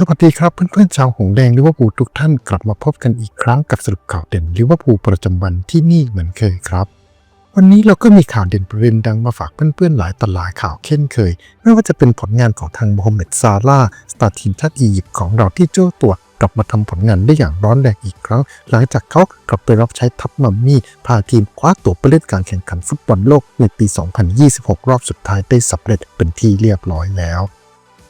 สวัสดีครับเพื่อนๆชาวหงแดงลิเวอร์พูลทุกท่านกลับมาพบกันอีกครั้งกับสรุปข่าวเด่นลิเวอร์พูลประจำวันที่นี่เหมือนเคยครับ วันนี้เราก็มีข่าวเด่นประเด็นดังมาฝากเพื่อนๆหลายต่อหลายข่าวเช่นเคย ไม่ว่าจะเป็นผลงานของทางโมฮัมเหม็ดซาลาสตาร์ทีมชาติอียิปต์ของเราที่เจ้าตัวกลับมาทำผลงานได้อย่างร้อนแรงอีกครั้ง หลังจากเขากลับไปรับใช้ทัพมัมมี่พาทีมคว้าตั๋วไปเล่นการแข่งขันฟุตบอลโลกในปี 2026 รอบสุดท้ายได้สำเร็จเป็นที่เรียบร้อยแล้ว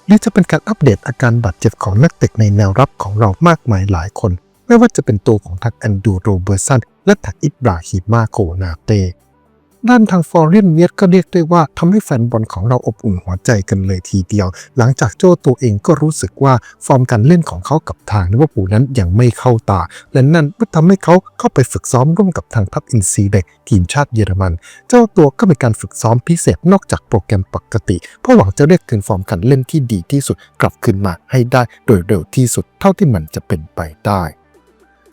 หรือจะเป็นการอัปเดตอาการบาดเจ็บของนักเตะในแนวรับของเรามากมายหลายคน ไม่ว่าจะเป็นตัวของทักแอนดูโรเบอร์สันและทักอิบราฮิมาโคนาเต ด้านทางฟอร์เรนเวียก็เรียกได้ว่าทำให้แฟนบอลของเราอบอุ่นหัวใจกันเลยทีเดียว หลังจากโจ้ตัวเองก็รู้สึกว่าฟอร์มการเล่นของเขากับทางลิเวอร์พูลนั้นยังไม่เข้าตา และนั่นก็ทำให้เขาเข้าไปฝึกซ้อมร่วมกับทางทัพอินซีเด็กทีมชาติเยอรมัน เจ้าตัวก็มีการฝึกซ้อมพิเศษนอกจากโปรแกรมปกติ เพื่อหวังจะเรียกคืนฟอร์มการเล่นที่ดีที่สุดกลับคืนมาให้ได้โดยเร็วที่สุดเท่าที่มันจะเป็นไปได้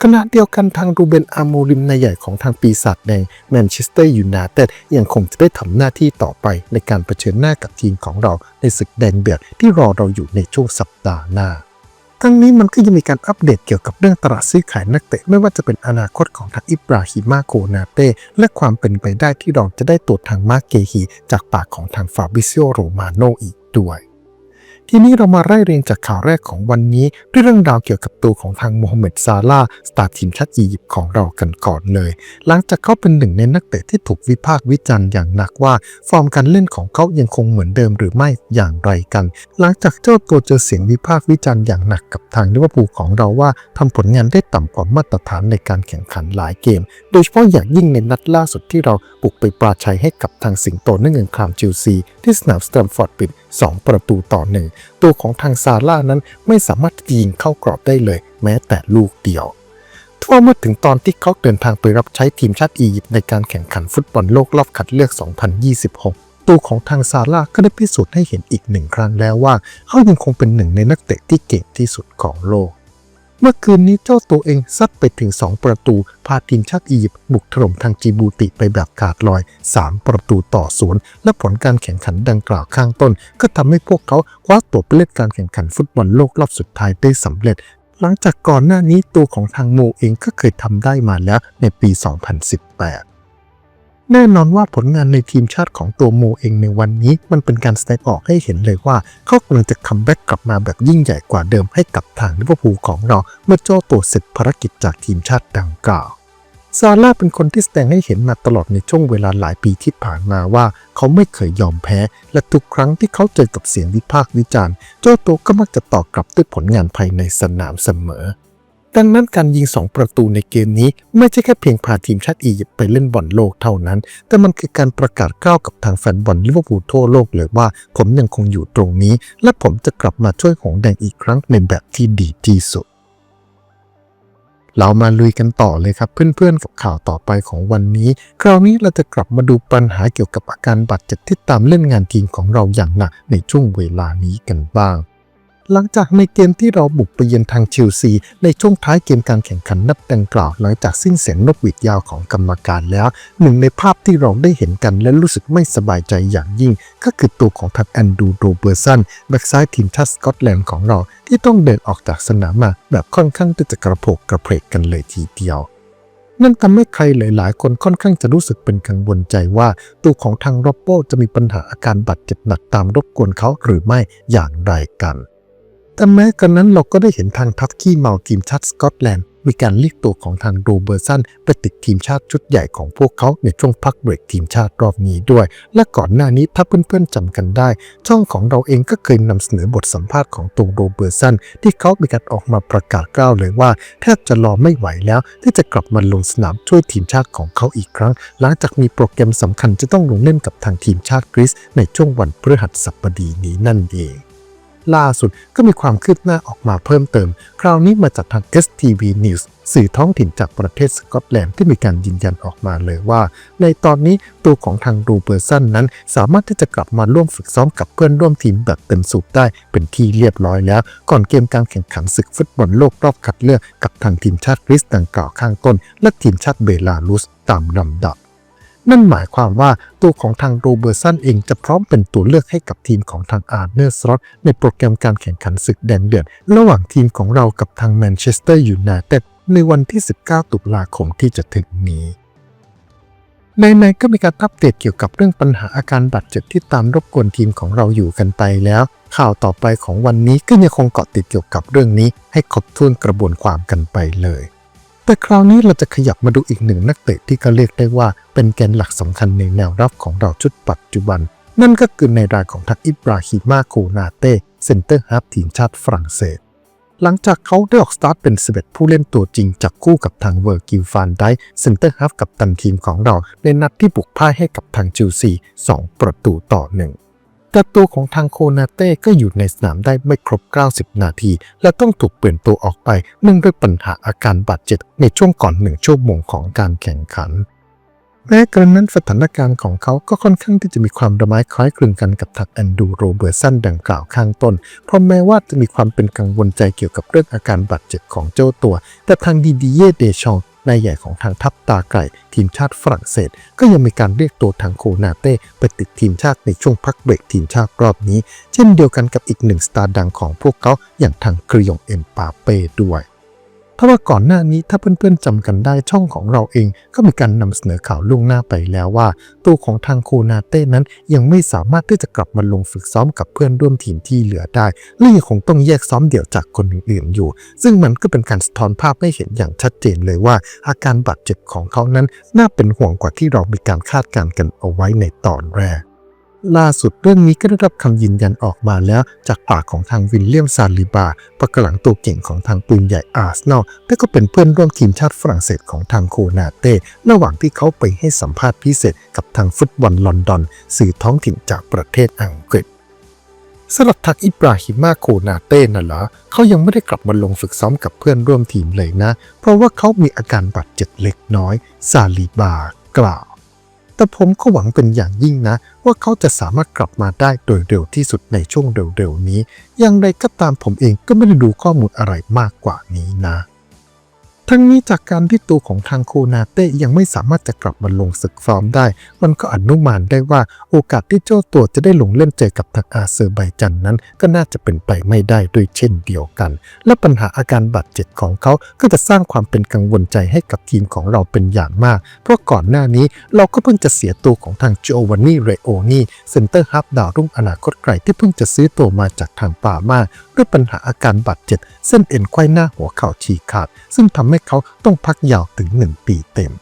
ขณะเดียวกันทางรูเบนอาโมริมนายใหญ่ของทางปีศาจแดงแมนเชสเตอร์ยูไนเต็ดยังคงจะได้ทำหน้าที่ต่อไปในการเผชิญหน้ากับทีมของเราในศึกแดงเดือดที่รอเราอยู่ในช่วงสัปดาห์หน้าทั้งนี้มันก็ยังมีการอัปเดตเกี่ยวกับเรื่องตลาดซื้อขายนักเตะไม่ว่าจะเป็นอนาคตของทางอิบราฮิมาโกนาเต้และความเป็นไปได้ที่เราจะได้ตัวทางมาเกฮีจากปากของทางฟาบิซิโอโรมาโนอีกด้วย ทีนี้เรามาไล่เรียงจากข่าวแรกของวันนี้ด้วยเรื่องราวเกี่ยวกับตัวของทางโมฮัมเหม็ดซาลาสตาร์ทีมชาติอียิปต์ของเรากันก่อนเลย หลังจากเขาเป็นหนึ่งในนักเตะที่ถูกวิพากษ์วิจารณ์อย่างหนักว่า ฟอร์มการเล่นของเขายังคงเหมือนเดิมหรือไม่อย่างไรกัน หลังจากเจ้าตัวเจอเสียงวิพากษ์วิจารณ์อย่างหนักกับทางลิเวอร์พูลของเราว่าทำผลงานได้ต่ำกว่ามาตรฐานในการแข่งขันหลายเกม โดยเฉพาะอย่างยิ่งในนัดล่าสุดที่เราบุกไปปราชัยให้กับทางสิงโตนั่งเงินครามจิลซีที่สนามสแตมฟอร์ดบิด 2 ประตูต่อหนึ่งตัวของทางซาร่านั้นไม่สามารถยิงเข้ากรอบได้เลย แม้แต่ลูกเดียวทั่วเมื่อถึงตอนที่เขาเดินทางไปรับใช้ทีมชาติอียิปต์ในการแข่งขันฟุตบอลโลกรอบคัดเลือก 2026 ตัวของทางซาร่าก็ได้พิสูจน์ให้เห็นอีกหนึ่งครั้งแล้วว่า เขายังคงเป็นหนึ่งในนักเตะที่เก่งที่สุดของโลก เมื่อคืนนี้เจ้าตัวเองซัดไปถึง 2 ประตู พาทีมชาติอียิปต์บุกถล่มทางจิบูติไปแบบขาดลอย 3 ประตูต่อศูนย์และผลการแข่งขันดังกล่าวข้างต้น ก็ทำให้พวกเขาคว้าตั๋วไปเล่นการแข่งขันฟุตบอลโลกรอบสุดท้ายได้สำเร็จ หลังจากก่อนหน้านี้ตัวของทางโมเองก็เคยทำได้มาแล้วในปี 2018 แน่นอนว่าผลงานในทีมชาติของตัวโมเองในวันนี้ มันเป็นการแสดงออกให้เห็นเลยว่า เขากำลังจะคัมแบ็กกลับมาแบบยิ่งใหญ่กว่าเดิมให้กับทางลิเวอร์พูลของเรา เมื่อเจ้าตัวเสร็จภารกิจจากทีมชาติดังกล่าวซาร่าเป็นคนที่แสดงให้เห็นมาตลอดในช่วงเวลาหลายปีที่ผ่านมาว่า เขาไม่เคยยอมแพ้ และทุกครั้งที่เขาเจอกับเสียงวิพากษ์วิจารณ์เจ้าตัวก็มักจะตอบกลับด้วยผลงานภายในสนามเสมอ ดังนั้นการยิง 2 ประตูในเกมนี้ ไม่ใช่แค่เพียงพาทีมชาติอียิปต์ไปเล่นบอลโลกเท่านั้น แต่มันคือการประกาศก้าวกับทางแฟนบอลลิเวอร์พูลทั่วโลกเลยว่า ผมยังคงอยู่ตรงนี้ และผมจะกลับมาช่วยหงแดงอีกครั้งในแบบที่ดีที่สุดเรามาลุยกันต่อเลยครับเพื่อนๆกับข่าวต่อไปของวันนี้ คราวนี้เราจะกลับมาดูปัญหาเกี่ยวกับอาการบาดเจ็บที่ตามเล่นงานทีมของเราอย่างหนักในช่วงเวลานี้กันบ้าง หลังจากในเกมที่เราบุกไปเยือนทางเชลซี ในช่วงท้ายเกมการแข่งขันนัดดังกล่าว หลังจากสิ้นเสียงนกหวีดยาวของกรรมการแล้ว หนึ่งในภาพที่เราได้เห็นกันและรู้สึกไม่สบายใจอย่างยิ่ง ก็คือตัวของทัดแอนดูโรเบอร์สันแบ็กซ้ายทีมชาติสกอตแลนด์ของเราที่ต้องเดินออกจากสนามมาแบบค่อนข้างจะกระโผกกระเพกกันเลยทีเดียวนั่นทำให้ใครหลาย ๆ คนค่อนข้างจะรู้สึกเป็นกังวลใจว่า ตัวของทางโรบโบจะมีปัญหาอาการบาดเจ็บหนักตามรบกวนเขาหรือไม่อย่างไรกัน แต่แม้กันนั้นเราก็ได้เห็นทางทัพขี้เมาทีมชาติสกอตแลนด์มีการเรียกตัวของทางโรเบอร์สันไปติดทีมชาติชุดใหญ่ของพวกเขาในช่วงพักเบรกทีมชาติรอบนี้ด้วย และก่อนหน้านี้ถ้าเพื่อนๆจำกันได้ ช่องของเราเองก็เคยนำเสนอบทสัมภาษณ์ของตัวโรเบอร์สันที่เขามีการออกมาประกาศกล้าวเลยว่า แทบจะรอไม่ไหวแล้ว ที่จะกลับมาลงสนามช่วยทีมชาติของเขาอีกครั้ง หลังจากมีโปรแกรมสำคัญจะต้องลงเล่นกับทางทีมชาติกรีซในช่วงวันพฤหัสบดีนี้นั่นเอง ล่าสุดก็มีความคืบหน้าออกมาเพิ่มเติม คราวนี้มาจากทาง STV News สื่อท้องถิ่นจากประเทศสกอตแลนด์ที่มีการยืนยันออกมาเลยว่า ในตอนนี้ตัวของทางรูเบอร์สันนั้น สามารถที่จะกลับมาร่วมฝึกซ้อมกับเพื่อนร่วมทีมแบบเต็มสูบได้เป็นที่เรียบร้อยแล้ว ก่อนเกมการแข่งขันศึกฟุตบอลโลกรอบคัดเลือกกับทางทีมชาติกรีซดังกล่าวข้างต้น และทีมชาติเบลารุสตามลำดับ นั่นหมายความว่าตัวของทางโรเบอร์สันเองจะพร้อมเป็นตัวเลือกให้กับทีมของทางอาร์เนอร์สล็อตในโปรแกรมการแข่งขันศึกแดนเดือด ระหว่างทีมของเรากับทางแมนเชสเตอร์ยูไนเต็ดในวันที่ 19 ตุลาคมที่จะถึงนี้ในๆก็มีการอัปเดตเกี่ยวกับเรื่องปัญหาอาการบาดเจ็บที่ตามรบกวนทีมของเราอยู่กันไปแล้ว ข่าวต่อไปของวันนี้ก็ยังคงเกาะติดเกี่ยวกับเรื่องนี้ ให้ครบถ้วนกระบวนความกันไปเลย แต่คราวนี้เราจะขยับมาดูอีกหนึ่งนักเตะที่ก็เรียกได้ว่าเป็นแกนหลักสำคัญในแนวรับของเราชุดปัจจุบัน นั่นก็คือในรายของทักอิบราฮิมาโคนาเต้เซนเตอร์ฮาฟทีมชาติฝรั่งเศส หลังจากเขาได้ออกสตาร์ทเป็น11ผู้เล่นตัวจริงจับคู่กับทางเวอร์กิลฟานไดเซนเตอร์ฮาฟกับตันทีมของเราในนัดที่บุกพ่ายให้กับทางจิวซี2ประตูต่อหนึ่ง แต่ตัวของทางโคนาเต้ก็อยู่ในสนามได้ไม่ครบ 90 นาที และต้องถูกเปลี่ยนตัวออกไปเนื่องด้วยปัญหาอาการบาดเจ็บในช่วงก่อนหนึ่งชั่วโมงของการแข่งขันแม้กระนั้นสถานการณ์ของเขาก็ค่อนข้างที่จะมีความระไม้คล้ายคลึงกันกับทักแอนดูโรเบอร์สันดังกล่าวข้างต้น เพราะแม้ว่าจะมีความเป็นกังวลใจเกี่ยวกับเรื่องอาการบาดเจ็บของเจ้าตัว แต่ทางดีดีเย่เดชอง นายใหญ่ของทางทัพตาไก่ทีมชาติฝรั่งเศส ก็ยังมีการเรียกตัวทางโคนาเต้ไปติดทีมชาติในช่วงพักเบรกทีมชาติรอบนี้ เช่นเดียวกันกับอีกหนึ่งสตาร์ดังของพวกเขาอย่างทางคริยองเอ็มปาเป้ด้วย ถ้าะว่าก่อนหน้านี้ถ้าเพื่อนๆจำกันได้ช่องของเราเอง ก็มีการนำเสนอข่าวล่วงหน้าไปแล้วว่า ตัวของทางโคนาเต้นั้นยังไม่สามารถที่จะกลับมาลงฝึกซ้อมกับเพื่อนร่วมทีมที่เหลือได้และยังคงต้องแยกซ้อมเดี่ยวจากคนอื่นๆอยู่ ซึ่งมันก็เป็นการสะท้อนภาพให้เห็นอย่างชัดเจนเลยว่า อาการบาดเจ็บของเขานั้นน่าเป็นห่วงกว่าที่เรามีการคาดการณ์กันเอาไว้ในตอนแรก ล่าสุดเรื่องนี้ก็ได้รับคำยืนยันออกมาแล้ว จากปากของทางวิลเลียมซาลิบาประกหลังตัวเก่งของทางปืนใหญ่อาร์เซนอลและก็เป็นเพื่อนร่วมทีมชาติฝรั่งเศสของทางโคนาเต้ระหว่างที่เขาไปให้สัมภาษณ์พิเศษกับทางฟุตบอลลอนดอน สื่อท้องถิ่นจากประเทศอังกฤษสำหรับทักอิบราฮิมาโคนาเต้น่ะเหรอเขายังไม่ได้กลับมาลงฝึกซ้อมกับเพื่อนร่วมทีมเลยนะ เพราะว่าเขามีอาการบาดเจ็บเล็กน้อยซาลิบากล่าว แต่ผมก็หวังเป็นอย่างยิ่งนะ ว่าเขาจะสามารถกลับมาได้โดยเร็วที่สุดในช่วงเร็วๆนี้ อย่างไรก็ตามผมเองก็ไม่ได้ดูข้อมูลอะไรมากกว่านี้นะ ทั้งนี้จากการที่ตัวของทางโคนาเต้ยังไม่สามารถจะกลับมาลงศึกฟอร์มได้ มันก็อนุมานได้ว่าโอกาสที่เจ้าตัวจะได้ลงเล่นเจอกับทางอาเซอร์ไบจันนั้น ก็น่าจะเป็นไปไม่ได้ด้วยเช่นเดียวกัน และปัญหาอาการบาดเจ็บของเขาก็จะสร้างความเป็นกังวลใจให้กับทีมของเราเป็นอย่างมาก เพราะก่อนหน้านี้เราก็เพิ่งจะเสียตัวของทางโจวานนี่เรโอนี่เซนเตอร์ฮับดาวรุ่งอนาคตไกลที่เพิ่งจะซื้อตัวมาจากทางป่ามาด้วยปัญหาอาการบาดเจ็บเส้นเอ็นไขว้หน้าหัวเข่าฉีกขาด ซึ่งทำให้เขาต้องพักยาวถึง 1 ปีเต็ม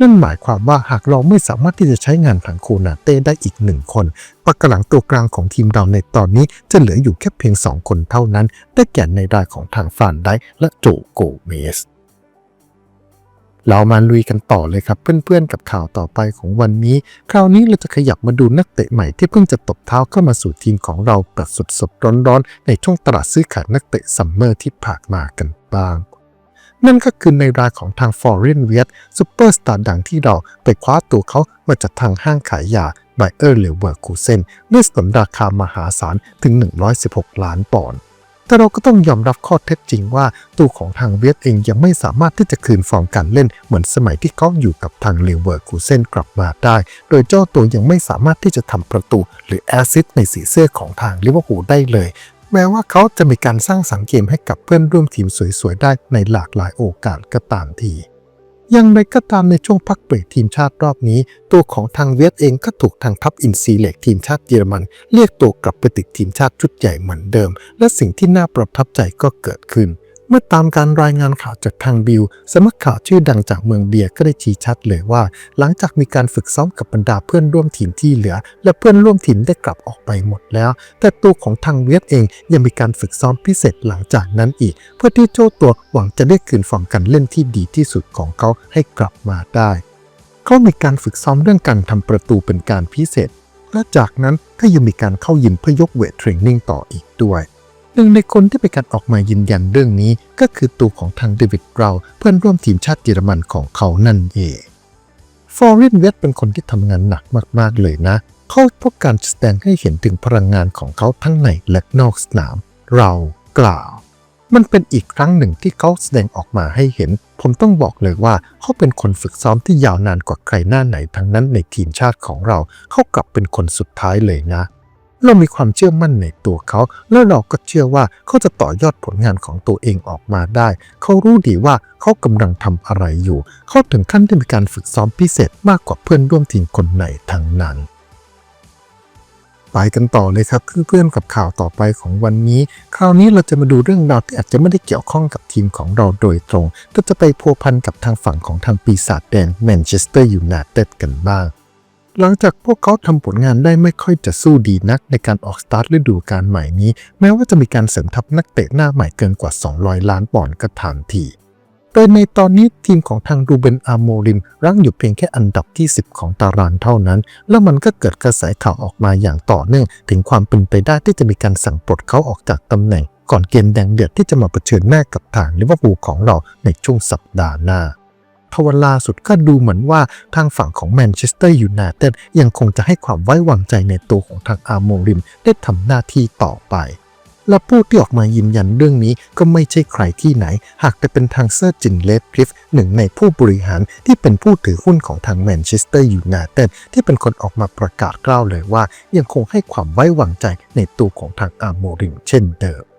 นั่นหมายความว่าหากเราไม่สามารถที่จะใช้งานทางโคนาเต้ได้อีกหนึ่งคนปักกหลังตัวกลางของทีมเราในตอนนี้จะเหลืออยู่แค่เพียง 2 คนเท่านั้น ได้แก่ในรายของทางฟานไดและโจโกเมสเรามาลุยกันต่อเลยครับเพื่อนๆกับข่าวต่อไปของวันนี้ คราวนี้เราจะขยับมาดูนักเตะใหม่ที่เพิ่งจะตบเท้าเข้ามาสู่ทีมของเราแบบสดๆร้อนๆ ในช่วงตลาดซื้อขายนักเตะซัมเมอร์ที่ผ่านมากันบ้าง นั่นก็คือในรายของทาง Foreign v i e t ซูเปอร์สตาร์ดังที่เราไปคว้าตัวเขามาจากทางห้างขายยาไบเออร์เลเวอร์คูเซนด้วยสนราคามหาศาลถึง 116 ล้านปอนด์แต่เราก็ต้องยอมรับข้อเท็จจริงว่าตัวของทางเวียดเองยังไม่สามารถที่จะคืนฟอร์มการเล่น เหมือนสมัยที่เขาอยู่กับทางเลเวอร์คูเซนกลับมาได้ โดยเจ้าตัวยังไม่สามารถที่จะทำประตู หรือแอซิสในสีเสื้อของทางลิเวอร์พูลได้เลย แม้ว่าเขาจะมีการสร้างสรรค์เกมให้กับเพื่อนร่วมทีมสวยๆ ได้ในหลากหลายโอกาสก็ตามที อย่างไรก็ตามในช่วงพักเบรกทีมชาติรอบนี้ ตัวของทางเวียดเองก็ถูกทางทัพอินซีเล็กทีมชาติเยอรมัน เรียกตัวกลับไปติดทีมชาติชุดใหญ่เหมือนเดิม และสิ่งที่น่าประทับใจก็เกิดขึ้น เมื่อตามการรายงานข่าวจากทางบิลสำนักข่าวชื่อดังจากเมืองเบียร์ก็ได้ชี้ชัดเลยว่า หลังจากมีการฝึกซ้อมกับบรรดาเพื่อนร่วมทีมที่เหลือ และเพื่อนร่วมทีมได้กลับออกไปหมดแล้ว แต่ตัวของทางเวียดเองยังมีการฝึกซ้อมพิเศษหลังจากนั้นอีก เพื่อที่เจ้ตัวหวังจะได้คืนฟอร์มการเล่นที่ดีที่สุดของเขาให้กลับมาได้เขามีการฝึกซ้อมเรื่องการทำประตูเป็นการพิเศษ และจากนั้นก็ยังมีการเข้ายิมเพื่อยกเวทเทรนนิ่งต่ออีกด้วย หนึ่งในคนที่เป็นการออกมายืนยันเรื่องนี้ก็คือตัวของทางเดวิดเราเพื่อนร่วมทีมชาติเยอรมันของเขานั่นเองฟอร์เรนเวสเป็นคนที่ทำงานหนักมากๆเลยนะ เขาพบการแสดงให้เห็นถึงพลังงานของเขาทั้งในและนอกสนาม เรากล่าว มันเป็นอีกครั้งหนึ่งที่เขาแสดงออกมาให้เห็น ผมต้องบอกเลยว่าเขาเป็นคนฝึกซ้อมที่ยาวนานกว่าใครหน้าไหนทั้งนั้นในทีมชาติของเรา เขากลับเป็นคนสุดท้ายเลยนะ เรามีความเชื่อมั่นในตัวเขา และเราก็เชื่อว่าเขาจะต่อยอดผลงานของตัวเองออกมาได้ เขารู้ดีว่าเขากำลังทำอะไรอยู่ เขาถึงขั้นได้มีการฝึกซ้อมพิเศษมากกว่าเพื่อนร่วมทีมคนไหนทั้งนั้น ไปกันต่อเลยครับเพื่อนๆกับข่าวต่อไปของวันนี้ คราวนี้เราจะมาดูเรื่องราวที่อาจจะไม่ได้เกี่ยวข้องกับทีมของเราโดยตรงแต่จะไปพัวพันกับทางฝั่งของทางปีศาจแดงแมนเชสเตอร์ยูไนเต็ดกันบ้าง หลังจากพวกเขาทำผลงานได้ไม่ค่อยจะสู้ดีนักในการออกสตาร์ทฤดูกาลใหม่นี้ แม้ว่าจะมีการเสริมทัพนักเตะหน้าใหม่เกินกว่า 200 ล้านปอนด์ก็ตามทีโดยในตอนนี้ทีมของทางรูเบนอาโมริมรั้งอยู่เพียงแค่อันดับที่ 10 ของตารางเท่านั้น แล้วมันก็เกิดกระแสข่าวออกมาอย่างต่อเนื่องถึงความเป็นไปได้ที่จะมีการสั่งปลดเขาออกจากตำแหน่ง ก่อนเกมแดงเดือดที่จะมาเผชิญหน้ากับทางลิเวอร์พูลของเราในช่วงสัปดาห์หน้า ทว่าล่าสุดก็ดูเหมือนว่าทางฝั่งของแมนเชสเตอร์ยูไนเต็ดยังคงจะให้ความไว้วางใจในตัวของทางอาโมริมได้ทำหน้าที่ต่อไปและผู้ที่ออกมายืนยันเรื่องนี้ก็ไม่ใช่ใครที่ไหน หากแต่เป็นทางเซอร์จินเลดคลิฟหนึ่งในผู้บริหารที่เป็นผู้ถือหุ้นของทางแมนเชสเตอร์ยูไนเต็ดที่เป็นคนออกมาประกาศกล่าวเลยว่า ยังคงให้ความไว้วางใจในตัวของทางอาโมริมเช่นเดิม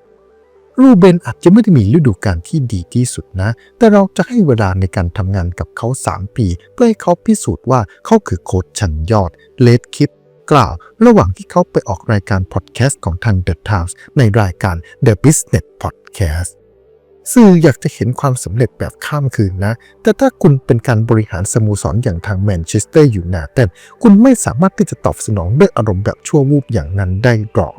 รูเบนอาจจะไม่ได้มีฤดูกาลที่ดีที่สุดนะ แต่เราจะให้เวลาในการทำงานกับเขา 3 ปี เพื่อให้เขาพิสูจน์ว่าเขาคือโค้ชชั้นยอด เลดคิดกล่าว ระหว่างที่เขาไปออกรายการพอดแคสต์ของทาง The Times ในรายการ The Business Podcast สื่ออยากจะเห็นความสำเร็จแบบข้ามคืนนะ แต่ถ้าคุณเป็นการบริหารสโมสรอย่างทางแมนเชสเตอร์ยูไนเต็ดคุณไม่สามารถที่จะตอบสนองด้วยอารมณ์แบบชั่ววูบอย่างนั้นได้หรอก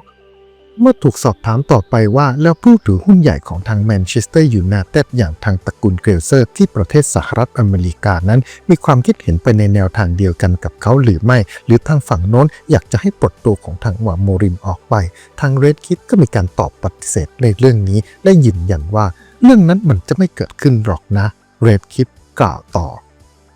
เมื่อถูกสอบถามต่อไปว่าแล้วผู้ถือหุ้นใหญ่ของทางแมนเชสเตอร์ยูไนเต็ดอย่างทางตระกูลเกลเซอร์ที่ประเทศสหรัฐอเมริกานั้น มีความคิดเห็นไปในแนวทางเดียวกันกับเขาหรือไม่ หรือทางฝั่งโน้นอยากจะให้ปลดตัวของทางวาโมริมออกไป ทางเรดคิดก็มีการตอบปฏิเสธในเรื่องนี้และยืนยันว่า เรื่องนั้นมันจะไม่เกิดขึ้นหรอกนะเรดคิดกล่าวต่อ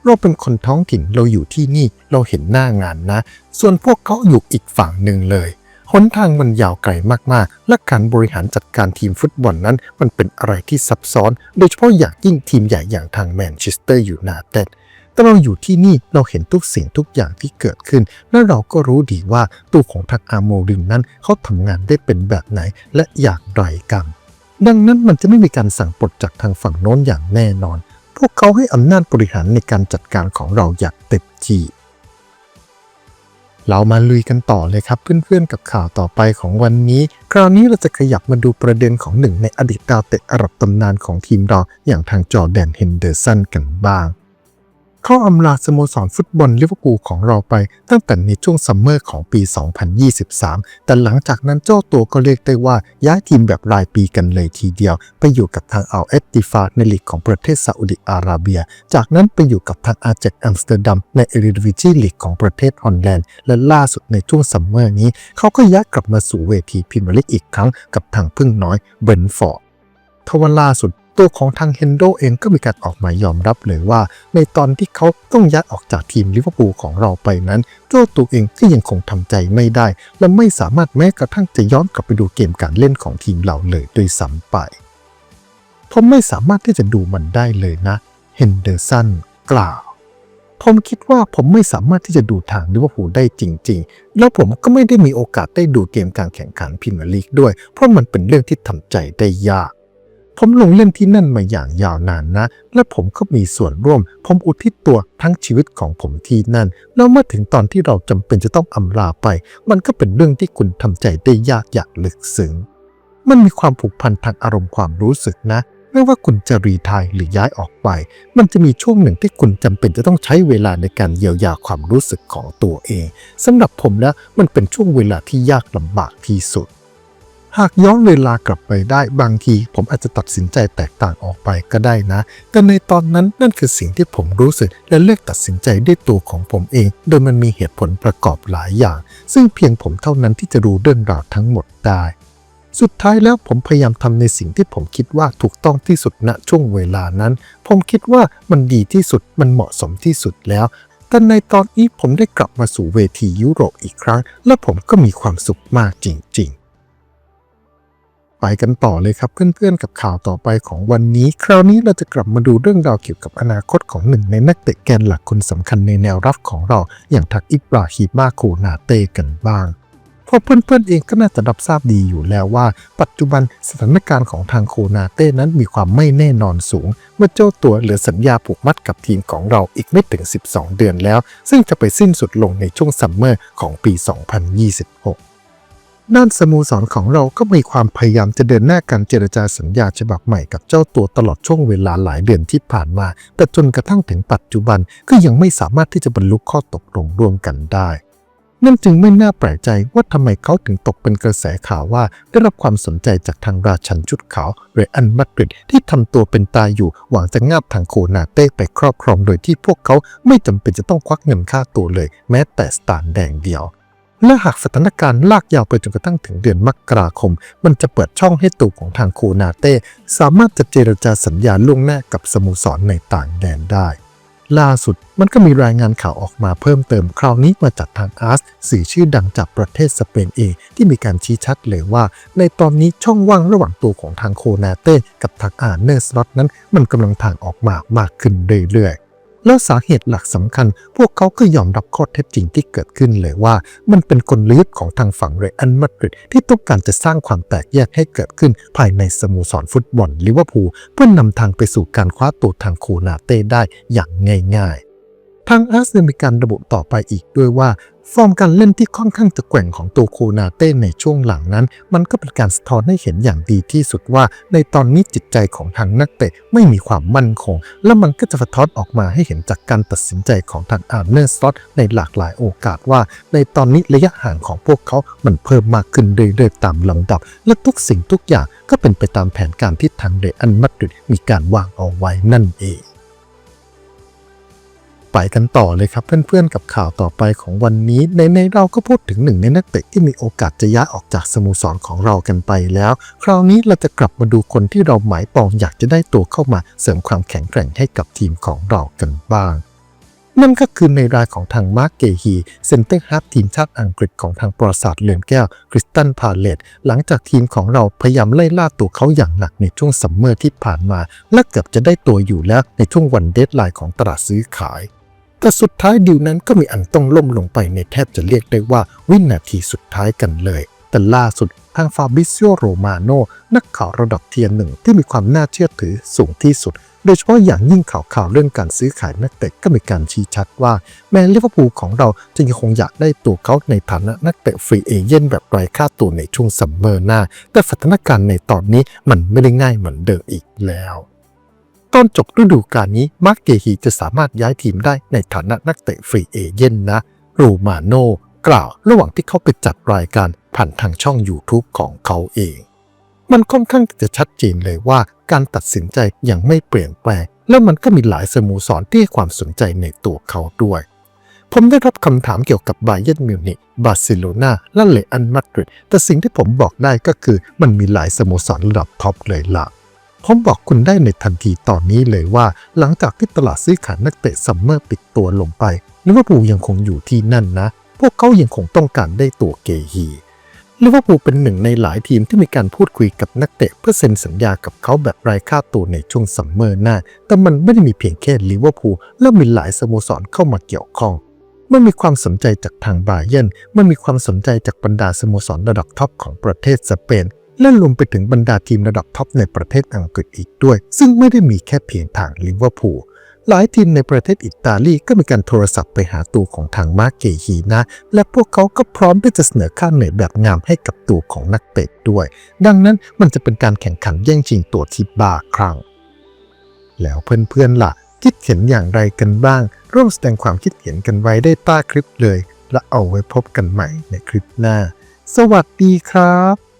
เราเป็นคนท้องถิ่นเราอยู่ที่นี่เราเห็นหน้างานนะ ส่วนพวกเขาอยู่อีกฝั่งหนึ่งเลย หนทางมันยาวไกลมากๆ และการบริหารจัดการทีมฟุตบอลนั้น มันเป็นอะไรที่ซับซ้อน โดยเฉพาะอย่างยิ่งทีมใหญ่อย่างทางแมนเชสเตอร์ยูไนเต็ดแต่เราอยู่ที่นี่เราเห็นทุกสิ่งทุกอย่างที่เกิดขึ้น และเราก็รู้ดีว่าตัวของทางอาโมริมนั้นเขาทำงานได้เป็นแบบไหนและอย่างไรกันดังนั้นมันจะไม่มีการสั่งปลดจากทางฝั่งโน้นอย่างแน่นอน พวกเขาให้อำนาจบริหารในการจัดการของเราอย่างเต็มที่ เรามาลุยกันต่อเลยครับ เพื่อนๆกับข่าวต่อไปของวันนี้ คราวนี้เราจะขยับมาดูประเด็นของหนึ่งในอดีตดาวเตะอาหรับตำนานของทีมเราอย่างทางจอแดนเฮนเดอร์สันกันบ้าง เขาอำลาสโมสรฟุตบอลลิเวอร์พูลของเราไป ตั้งแต่ในช่วงซัมเมอร์ของปี 2023 แต่หลังจากนั้นเจ้าตัวก็เรียกได้ว่าย้ายทีมแบบรายปีกันเลยทีเดียว ไปอยู่กับทางอัลเอตติฟาในลีกของประเทศซาอุดิอาระเบีย จากนั้นไปอยู่กับทางอาเจกอัมสเตอร์ดัมในเอริดิวิจีลีกของประเทศฮอลแลนด์ และล่าสุดในช่วงซัมเมอร์นี้ เขาก็ย้ายกลับมาสู่เวทีพรีเมียร์ลีกอีกครั้งกับทางพึ่งน้อยเบรนฟอร์ดทว่าล่าสุด ตัวของทางเฮนโดเองก็มีการออกมายอมรับเลยว่า ในตอนที่เขาต้องย้ายออกจากทีมลิเวอร์พูลของเราไปนั้นเจ้าตัวเองก็ยังคงทำใจไม่ได้ และไม่สามารถแม้กระทั่งจะย้อนกลับไปดูเกมการเล่นของทีมเราเลยโดยซ้ำไปผมไม่สามารถที่จะดูมันได้เลยนะเฮนเดอร์สันกล่าวผมคิดว่าผมไม่สามารถที่จะดูทางลิเวอร์พูลได้จริง ๆ แล้วผมก็ไม่ได้มีโอกาสได้ดูเกมการแข่งขันพรีเมียร์ลีกด้วย เพราะมันเป็นเรื่องที่ทำใจได้ยาก ผมลงเล่นที่นั่นมาอย่างยาวนานนะ และผมก็มีส่วนร่วม ผมอุทิศตัวทั้งชีวิตของผมที่นั่น แล้วเมื่อถึงตอนที่เราจำเป็นจะต้องอำลาไป มันก็เป็นเรื่องที่คุณทำใจได้ยากอย่างลึกซึ้ง มันมีความผูกพันทางอารมณ์ความรู้สึกนะ ไม่ว่าคุณจะรีทายหรือย้ายออกไป มันจะมีช่วงหนึ่งที่คุณจำเป็นจะต้องใช้เวลาในการเยียวยาความรู้สึกของตัวเองสำหรับผมแล้วมันเป็นช่วงเวลาที่ยากลำบากที่สุด หากย้อนเวลากลับไปได้บางที ผมอาจจะตัดสินใจแตกต่างออกไปก็ได้นะ แต่ในตอนนั้นนั่นคือสิ่งที่ผมรู้สึกและเลือกตัดสินใจด้วยตัวของผมเอง โดยมันมีเหตุผลประกอบหลายอย่าง ซึ่งเพียงผมเท่านั้นที่จะรู้เรื่องราวทั้งหมดได้สุดท้ายแล้วผมพยายามทำในสิ่งที่ผมคิดว่าถูกต้องที่สุดณช่วงเวลานั้น ผมคิดว่ามันดีที่สุดมันเหมาะสมที่สุดแล้ว แต่ในตอนนี้ผมได้กลับมาสู่เวทียุโรปอีกครั้ง และผมก็มีความสุขมากจริง ๆ ไปกันต่อเลยครับเพื่อนๆกับข่าวต่อไปของวันนี้ คราวนี้เราจะกลับมาดูเรื่องราวเกี่ยวกับอนาคตของหนึ่งในนักเตะแกนหลักคนสำคัญในแนวรับของเรา อย่างทักอิบราฮิมาโคนาเต้กันบ้างเพราะเพื่อนๆเองก็น่าจะรับทราบดีอยู่แล้วว่า ปัจจุบันสถานการณ์ของทางโคนาเต้นั้นมีความไม่แน่นอนสูง เมื่อเจ้าตัวเหลือสัญญาผูกมัดกับทีมของเราอีกไม่ถึง 12 เดือนแล้ว ซึ่งจะไปสิ้นสุดลงในช่วงซัมเมอร์ของปี 2026 ด้านสโมสรของเราก็มีความพยายามจะเดินหน้าการเจรจาสัญญาฉบับใหม่กับเจ้าตัวตลอดช่วงเวลาหลายเดือนที่ผ่านมา แต่จนกระทั่งถึงปัจจุบันก็ยังไม่สามารถที่จะบรรลุข้อตกลงร่วมกันได้ นั่นจึงไม่น่าแปลกใจว่าทำไมเขาถึงตกเป็นกระแสข่าวว่า ได้รับความสนใจจากทางราชันชุดขาวเรอันมาดริดที่ทำตัวเป็นตายอยู่ หวังจะงาบทางโคนาเต้ไปครอบครองโดยที่พวกเขาไม่จำเป็นจะต้องควักเงินค่าตัวเลย แม้แต่สตางค์แดงเดียว และหากสถานการณ์ลากยาวไปจนกระทั่งถึงเดือนมกราคม มันจะเปิดช่องให้ตัวของทางโคนาเต้สามารถจะเจรจาสัญญาล่วงหน้ากับสโมสรในต่างแดนได้ ล่าสุดมันก็มีรายงานข่าวออกมาเพิ่มเติมคราวนี้มาจากทางอาร์สสื่อชื่อดังจากประเทศสเปนเองที่มีการชี้ชัดเลยว่า ในตอนนี้ช่องว่างระหว่างตัวของทางโคนาเต้กับทางอาร์เนอร์สล็อตนั้น มันกำลังทางออกมามากขึ้นเรื่อยๆ แล้วสาเหตุหลักสำคัญ พวกเขาก็ยอมรับข้อเท็จจริงที่เกิดขึ้นเลยว่า มันเป็นกลยุทธ์ของทางฝั่งเรอัลมาดริดที่ต้องการจะสร้างความแตกแยกให้เกิดขึ้น ภายในสโมสรฟุตบอลลิเวอร์พูลเพื่อนนำทางไปสู่การคว้าตัวทางโคนาเต้ได้อย่างง่าย ๆ ทางอาร์เซนมีการระบุต่อไปอีกด้วยว่า ฟอร์มการเล่นที่ค่อนข้างจะแกว่งของตัวโคนาเต้ในช่วงหลังนั้น มันก็เป็นการสะท้อนให้เห็นอย่างดีที่สุดว่า ในตอนนี้จิตใจของทางนักเตะไม่มีความมั่นคง และมันก็จะสะท้อนออกมาให้เห็นจากการตัดสินใจของทางอาร์เนอร์สล็อตในหลากหลายโอกาสว่า ในตอนนี้ระยะห่างของพวกเขา มันเพิ่มมากขึ้นเรื่อยๆตามลำดับ และทุกสิ่งทุกอย่างก็เป็นไปตามแผนการที่ทางเรอัลมาดริดมีการวางเอาไว้นั่นเอง ไปกันต่อเลยครับเพื่อนๆกับข่าวต่อไปของวันนี้ในในเราก็พูดถึงหนึ่งในนักเตะที่มีโอกาสจะย้ายออกจากสโมสรของเรากันไปแล้ว คราวนี้เราจะกลับมาดูคนที่เราหมายปองอยากจะได้ตัวเข้ามาเสริมความแข็งแกร่งให้กับทีมของเรากันบ้างนั่นก็คือในรายของทางมาร์กเกฮีเซนเตอร์ฮาร์ฟทีมชาติอังกฤษของทางปราสาทเรือนแก้วคริสตันพาเลตหลังจากทีมของเราพยายามไล่ล่าตัวเขาอย่างหนักในช่วงซัมเมอร์ที่ผ่านมา และเกือบจะได้ตัวอยู่แล้วในช่วงวันเดดไลน์ของตลาดซื้อขาย แต่สุดท้ายดีลนั้นก็มีอันต้องล่มลงไปในแทบจะเรียกได้ว่าวินาทีสุดท้ายกันเลย แต่ล่าสุดทางฟาบิซิโอโรมาโนนักข่าวระดับเทียร์หนึ่งที่มีความน่าเชื่อถือสูงที่สุด โดยเฉพาะอย่างยิ่งข่าวข่าวเรื่องการซื้อขายนักเตะก็มีการชี้ชัดว่า แม้ลิเวอร์พูลของเราจะยังคงอยากได้ตัวเขาในฐานะนักเตะฟรีเอเย่นแบบไร้ค่าตัวในช่วงซัมเมอร์หน้า แต่สถานการณ์ในตอนนี้มันไม่ได้ง่ายเหมือนเดิมอีกแล้ว ตอนจบฤดูกาลนี้มาร์กเกฮีจะสามารถย้ายทีมได้ในฐานะนักเตะฟรีเอเย่นนะ รูมาโนกล่าวระหว่างที่เขาไปจัดรายการผ่านทางช่อง YouTube ของเขาเอง มันค่อนข้างจะชัดเจนเลยว่าการตัดสินใจยังไม่เปลี่ยนแปลง แล้วมันก็มีหลายสโมสรที่ให้ความสนใจในตัวเขาด้วย ผมได้รับคำถามเกี่ยวกับไบเยนมิวนิกบาร์เซโลนาและเลอันมาดริดแต่สิ่งที่ผมบอกได้ก็คือมันมีหลายสโมสรระดับท็อปเลยล่ะ ผมบอกคุณได้ในทันทีตอนนี้เลยว่า หลังจากที่ตลาดซื้อขายนักเตะซัมเมอร์ปิดตัวลงไปลิเวอร์พูลยังคงอยู่ที่นั่นนะ พวกเขายังคงต้องการได้ตัวเกฮีลิเวอร์พูลเป็นหนึ่งในหลายทีมที่มีการพูดคุยกับนักเตะเพื่อเซ็นสัญญากับเขาแบบไร้ค่าตัวในช่วงซัมเมอร์หน้า แต่มันไม่ได้มีเพียงแค่ลิเวอร์พูลและมีหลายสโมสรเข้ามาเกี่ยวข้องมันมีความสนใจจากทางบาเยร์นมันมีความสนใจจากบรรดาสโมสรระดับท็อปของประเทศสเปน และรวมไปถึงบรรดาทีมระดับท็อปในประเทศอังกฤษอีกด้วย ซึ่งไม่ได้มีแค่เพียงทางลิเวอร์พูลหลายทีมในประเทศอิตาลีก็มีการโทรศัพท์ไปหาตัวของทางมาร์เกฮีนะ และพวกเขาก็พร้อมที่จะเสนอค่าเหนื่อยแบบงามให้กับตัวของนักเตะด้วย ดังนั้นมันจะเป็นการแข่งขันแย่งชิงตัวที่บ้าคลั่งแล้วเพื่อนๆล่ะ คิดเห็นอย่างไรกันบ้าง ร่วมแสดงความคิดเห็นกันไว้ได้ใต้คลิปเลย และเอาไว้พบกันใหม่ในคลิปหน้า สวัสดีครับ